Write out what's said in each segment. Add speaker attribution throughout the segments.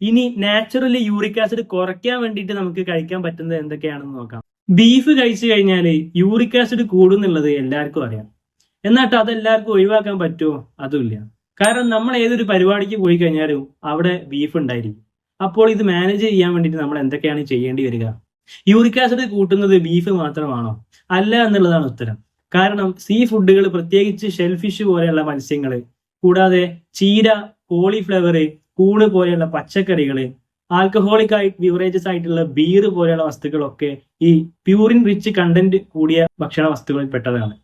Speaker 1: ഇനി naturally uric acid കുറയ്ക്കാൻ വേണ്ടിയിട്ട് നമുക്ക് കഴിക്കാൻ പറ്റുന്നത് എന്തൊക്കെയാണെന്ന് നോക്കാം. ബീഫ് കഴിച്ചു കഴിഞ്ഞാൽ യൂറിക് ആസിഡ് കൂടുന്നുള്ളത് എല്ലാവർക്കും അറിയാം. എന്നിട്ട് അതെല്ലാവർക്കും ഒഴിവാക്കാൻ പറ്റുമോ? അതുമില്ല. കാരണം നമ്മൾ ഏതൊരു പരിപാടിക്ക് പോയി കഴിഞ്ഞാലും അവിടെ ബീഫ് ഉണ്ടായിരിക്കും. അപ്പോൾ ഇത് മാനേജ് ചെയ്യാൻ വേണ്ടിയിട്ട് നമ്മൾ എന്തൊക്കെയാണ് ചെയ്യേണ്ടി വരിക? യൂറിക് ആസിഡ് കൂട്ടുന്നത് ബീഫ് മാത്രമാണോ? അല്ല എന്നുള്ളതാണ് ഉത്തരം. കാരണം സീ ഫുഡുകൾ പ്രത്യേകിച്ച് ഷെൽഫിഷ് പോലെയുള്ള മത്സ്യങ്ങൾ കൂടാതെ ചീര കോളിഫ്ലവർ കൂണ് പോലെയുള്ള പച്ചക്കറികൾ ആൽക്കഹോളിക് ആയി ബിവറേജസ് ആയിട്ടുള്ള ബീർ പോലെയുള്ള വസ്തുക്കളൊക്കെ ഈ പ്യൂറിൻ റിച്ച് കണ്ടന്റ് കൂടിയ ഭക്ഷണ വസ്തുക്കളിൽ പെട്ടതാണ്.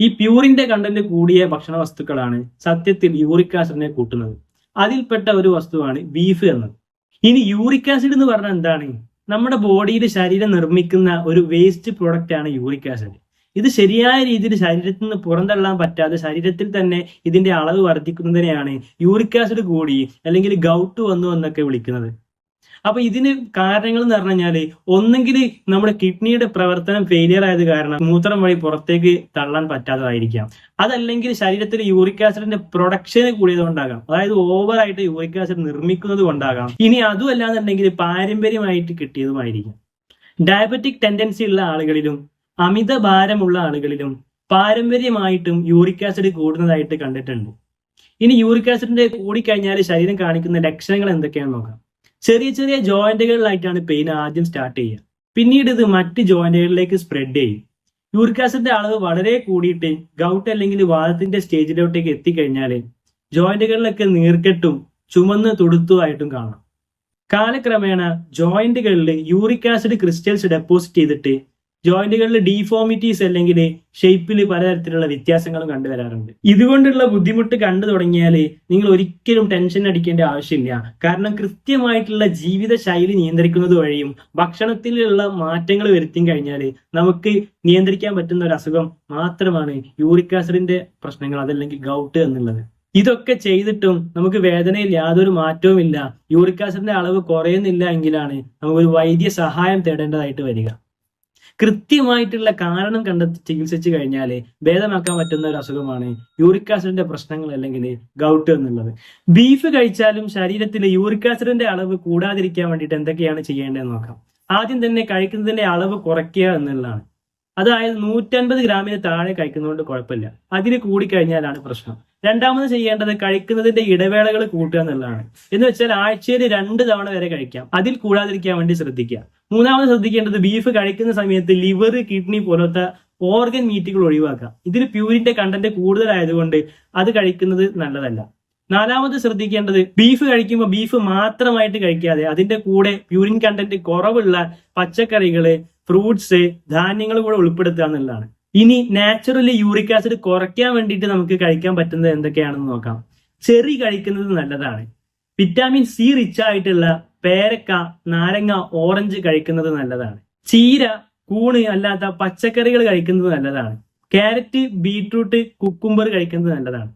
Speaker 1: ഈ പ്യൂറിന്റെ കണ്ടന്റ് കൂടിയ ഭക്ഷണ വസ്തുക്കളാണ് സത്യത്തിൽ യൂറിക് ആസിഡിനെ കൂട്ടുന്നത്. അതിൽപ്പെട്ട ഒരു വസ്തുവാണ് ബീഫ് എന്നത്. ഇനി യൂറിക് ആസിഡ് എന്ന് പറഞ്ഞാൽ എന്താണ്? നമ്മുടെ ബോഡിയിൽ ശരീരം നിർമ്മിക്കുന്ന ഒരു വേസ്റ്റ് പ്രോഡക്റ്റ് ആണ് യൂറിക് ആസിഡ് ഇത് ശരിയായ രീതിയിൽ ശരീരത്തിൽ നിന്ന് പുറന്തള്ളാൻ പറ്റാതെ ശരീരത്തിൽ തന്നെ ഇതിന്റെ അളവ് വർദ്ധിക്കുന്നതിനെയാണ് യൂറിക് ആസിഡ് കൂടി അല്ലെങ്കിൽ ഗൗട്ട് വന്നു എന്നൊക്കെ വിളിക്കുന്നത്. അപ്പൊ ഇതിന് കാരണങ്ങൾ എന്ന് പറഞ്ഞു കഴിഞ്ഞാൽ ഒന്നെങ്കിൽ നമ്മുടെ കിഡ്നിയുടെ പ്രവർത്തനം ഫെയിലിയർ ആയത് കാരണം മൂത്രം വഴി പുറത്തേക്ക് തള്ളാൻ പറ്റാത്തതായിരിക്കാം. അതല്ലെങ്കിൽ ശരീരത്തിൽ യൂറിക് ആസിഡിന്റെ പ്രൊഡക്ഷന് കൂടിയതുകൊണ്ടാകാം അതായത് ഓവറായിട്ട് യൂറിക് ആസിഡ് നിർമ്മിക്കുന്നത് കൊണ്ടാകാം. ഇനി അതുമല്ലാന്നുണ്ടെങ്കിൽ പാരമ്പര്യമായിട്ട് കിട്ടിയതുമായിരിക്കും. ഡയബറ്റിക് ടെൻഡൻസി ഉള്ള ആളുകളിലും അമിത ഭാരമുള്ള ആളുകളിലും പാരമ്പര്യമായിട്ടും യൂറിക് ആസിഡ് കൂടുന്നതായിട്ട് കണ്ടിട്ടുണ്ട്. ഇനി യൂറിക് ആസിഡിന്റെ കൂടിക്കഴിഞ്ഞാൽ ശരീരം കാണിക്കുന്ന ലക്ഷണങ്ങൾ എന്തൊക്കെയാണെന്ന് നോക്കാം. ചെറിയ ചെറിയ ജോയിന്റുകളിലായിട്ടാണ് പെയിൻ ആദ്യം സ്റ്റാർട്ട് ചെയ്യുക. പിന്നീട് ഇത് മറ്റ് ജോയിന്റുകളിലേക്ക് സ്പ്രെഡ് ചെയ്യും. യൂറിക് ആസിഡിന്റെ അളവ് വളരെ കൂടിയിട്ട് ഗൗട്ട് അല്ലെങ്കിൽ വാദത്തിന്റെ സ്റ്റേജിലോട്ടേക്ക് എത്തിക്കഴിഞ്ഞാൽ ജോയിന്റുകളിലൊക്കെ നീർക്കെട്ടും ചുമന്ന് തുടുത്തുമായിട്ടും കാണാം. കാലക്രമേണ ജോയിന്റുകളിൽ യൂറിക് ആസിഡ് ക്രിസ്റ്റൽസ് ഡെപ്പോസിറ്റ് ചെയ്തിട്ട് ജോയിന്റുകളിൽ ഡീഫോമിറ്റീസ് അല്ലെങ്കിൽ ഷേപ്പിൽ പലതരത്തിലുള്ള വ്യത്യാസങ്ങളും കണ്ടുവരാറുണ്ട്. ഇതുകൊണ്ടുള്ള ബുദ്ധിമുട്ട് കണ്ടു തുടങ്ങിയാൽ നിങ്ങൾ ഒരിക്കലും ടെൻഷൻ അടിക്കേണ്ട ആവശ്യമില്ല. കാരണം കൃത്യമായിട്ടുള്ള ജീവിത ശൈലി നിയന്ത്രിക്കുന്നത് വഴിയും ഭക്ഷണത്തിലുള്ള മാറ്റങ്ങൾ വരുത്തി കഴിഞ്ഞാൽ നമുക്ക് നിയന്ത്രിക്കാൻ പറ്റുന്ന ഒരു അസുഖം മാത്രമാണ് യൂറിക് ആസിഡിന്റെ പ്രശ്നങ്ങൾ അതല്ലെങ്കിൽ ഗൗട്ട് എന്നുള്ളത്. ഇതൊക്കെ ചെയ്തിട്ടും നമുക്ക് വേദനയിൽ യാതൊരു മാറ്റവും ഇല്ല യൂറിക് ആസിഡിന്റെ അളവ് കുറയുന്നില്ല എങ്കിലാണ് നമുക്ക് ഒരു വൈദ്യ സഹായം തേടേണ്ടതായിട്ട് വരിക. കൃത്യമായിട്ടുള്ള കാരണം കണ്ടെത്തി ചികിത്സിച്ചു കഴിഞ്ഞാൽ ഭേദമാക്കാൻ പറ്റുന്ന ഒരു അസുഖമാണ് യൂറിക് ആസിഡിന്റെ പ്രശ്നങ്ങൾ അല്ലെങ്കിൽ ഗൗട്ട് എന്നുള്ളത്. ബീഫ് കഴിച്ചാലും ശരീരത്തിൽ യൂറിക് ആസിഡിന്റെ അളവ് കൂടാതിരിക്കാൻ വേണ്ടിയിട്ട് എന്തൊക്കെയാണ് ചെയ്യേണ്ടതെന്ന് നോക്കാം. ആദ്യം തന്നെ കഴിക്കുന്നതിന്റെ അളവ് കുറയ്ക്കുക എന്നുള്ളതാണ്. അതായത് നൂറ്റൻപത് ഗ്രാമിന് താഴെ കഴിക്കുന്നതുകൊണ്ട് കുഴപ്പമില്ല. അതിന് കൂടിക്കഴിഞ്ഞാലാണ് പ്രശ്നം. രണ്ടാമത് ചെയ്യേണ്ടത് കഴിക്കുന്നതിന്റെ ഇടവേളകൾ കൂട്ടുക എന്നുള്ളതാണ്. എന്ന് വെച്ചാൽ ആഴ്ചയിൽ രണ്ട് തവണ വരെ കഴിക്കാം. അതിൽ കൂടാതിരിക്കാൻ വേണ്ടി ശ്രദ്ധിക്കുക. മൂന്നാമത് ശ്രദ്ധിക്കേണ്ടത് ബീഫ് കഴിക്കുന്ന സമയത്ത് ലിവർ കിഡ്നി പോലത്തെ ഓർഗൻ മീറ്റുകൾ ഒഴിവാക്കുക. ഇതിൽ പ്യൂരിന്റെ കണ്ടന്റ് കൂടുതലായതുകൊണ്ട് അത് കഴിക്കുന്നത് നല്ലതല്ല. നാലാമത് ശ്രദ്ധിക്കേണ്ടത് ബീഫ് കഴിക്കുമ്പോൾ ബീഫ് മാത്രമായിട്ട് കഴിക്കാതെ അതിന്റെ കൂടെ പ്യൂരിൻ കണ്ടന്റ് കുറവുള്ള പച്ചക്കറികൾ ഫ്രൂട്ട്സ് ധാന്യങ്ങൾ കൂടെ ഉൾപ്പെടുത്തുക എന്നുള്ളതാണ്. ഇനി നാച്ചുറലി യൂറിക് ആസിഡ് കുറയ്ക്കാൻ വേണ്ടിയിട്ട് നമുക്ക് കഴിക്കാൻ പറ്റുന്നത് എന്തൊക്കെയാണെന്ന് നോക്കാം. ചെറി കഴിക്കുന്നത് നല്ലതാണ്. വിറ്റാമിൻ സി റിച്ച് ആയിട്ടുള്ള പേരക്ക നാരങ്ങ ഓറഞ്ച് കഴിക്കുന്നത് നല്ലതാണ്. ചീര കൂണ് അല്ലാത്ത പച്ചക്കറികൾ കഴിക്കുന്നത് നല്ലതാണ്. ക്യാരറ്റ് ബീട്രൂട്ട് കുക്കുംബർ കഴിക്കുന്നത് നല്ലതാണ്.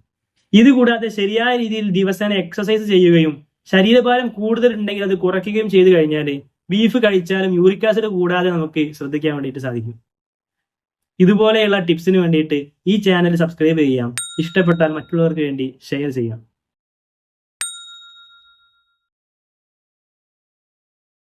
Speaker 1: ഇതുകൂടാതെ ശരിയായ രീതിയിൽ ദിവസേന എക്സസൈസ് ചെയ്യുകയും ശരീരഭാരം കൂടുതൽ ഉണ്ടെങ്കിൽ അത് കുറയ്ക്കുകയും ചെയ്തു കഴിഞ്ഞാൽ ബീഫ് കഴിച്ചാലും യൂറിക് ആസിഡ് കൂടാതെ നമുക്ക് ശ്രദ്ധിക്കാൻ വേണ്ടിയിട്ട് സാധിക്കും. ഇതുപോലെയുള്ള ടിപ്സിന് വേണ്ടിയിട്ട് ഈ ചാനൽ സബ്സ്ക്രൈബ് ചെയ്യാം. ഇഷ്ടപ്പെട്ടാൽ മറ്റുള്ളവർക്ക് വേണ്ടി ഷെയർ ചെയ്യാം.